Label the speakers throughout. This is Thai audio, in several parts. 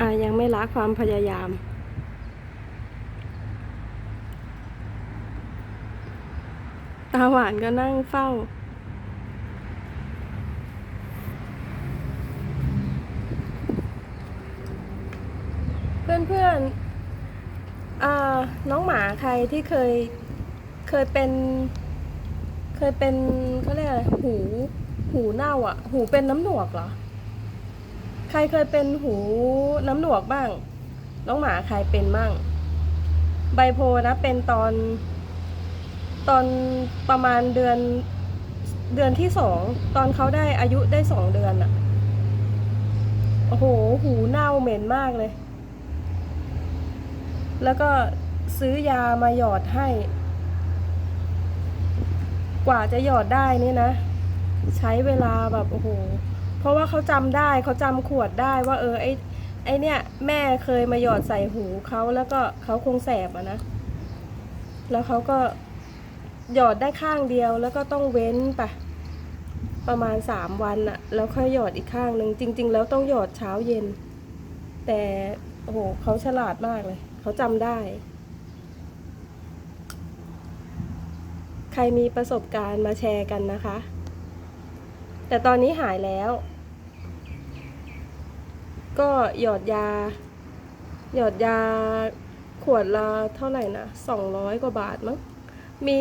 Speaker 1: อ่ายังไม่ละความพยายาม ตาหวานก็นั่งเฝ้า เพื่อนเพื่อนอน้องหมาใครที่เคยเคยเป็น เคยเป็นเขาเรียกอะไรหู หูเน่าอะ หูเป็นน้ำหนวกเหรอ ใครเคยเป็นหูน้ำหนวกบ้าง น้องหมาใครเป็นบ้าง ไบโพนะเป็นตอน ตอนประมาณเดือนเดือนที่สอง ตอนเขาได้อายุได้สองเดือนอะโอ้โห หูเน่าเหม็นมากเลย แล้วก็ซื้อยามาหยอดให้ กว่าจะหยอดได้นี่นะ ใช้เวลาแบบ โอ้โห เพราะว่าเขาจำได้เขาจำขวดได้ว่า เออไอไอเนี่ย แม่เคยมาหยอดใส่หูเขาแล้วก็เขาคงแสบอะนะ แล้วเขาก็หยอดได้ข้างเดียวแล้วก็ต้องเว้นไปประมาณสามวันอะแล้วค่อยหยอดอีกข้างหนึ่งจริง ๆ แล้วต้องหยอดเช้าเย็น แต่โอ้โหเขาฉลาดมากเลย เขาจำได้ ใครมีประสบการณ์มาแชร์กันนะคะ แต่ตอนนี้หายแล้ว ก็หยอดยา หยอดยาขวดละเท่าไหร่นะสองร้อยกว่าบาทมั้งมี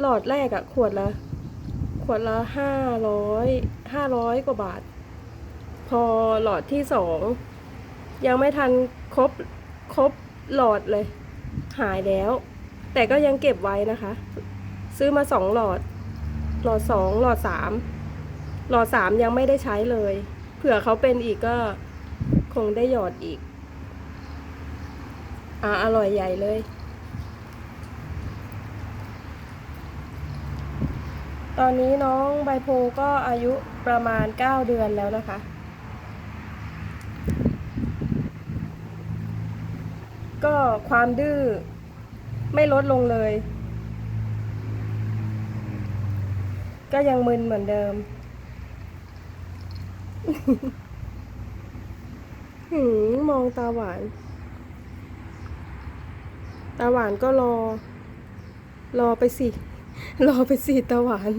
Speaker 1: หลอดแรกอะขวดละขวดละห้าร้อยห้าร้อยกว่าบาท พอหลอดที่สองยังไม่ทันครบครบหลอดเลย หายแล้ว แต่ก็ยังเก็บไว้นะคะ ซื้อมาสองหลอด หลอดสองหลอดสามหลอดสามยังไม่ได้ใช้เลย เผื่อเขาเป็นอีกก็ คงได้หยอดอีก อ่าอร่อยใหญ่เลย ตอนนี้น้องใบโพก็อายุประมาณ 9 เดือนแล้วนะคะ ก็ความดื้อไม่ลดลงเลย ก็ยังมึนเหมือนเดิม หืมมองตาหวาน ตาหวานก็รอ รอไปสิ รอไปสิตาหวาน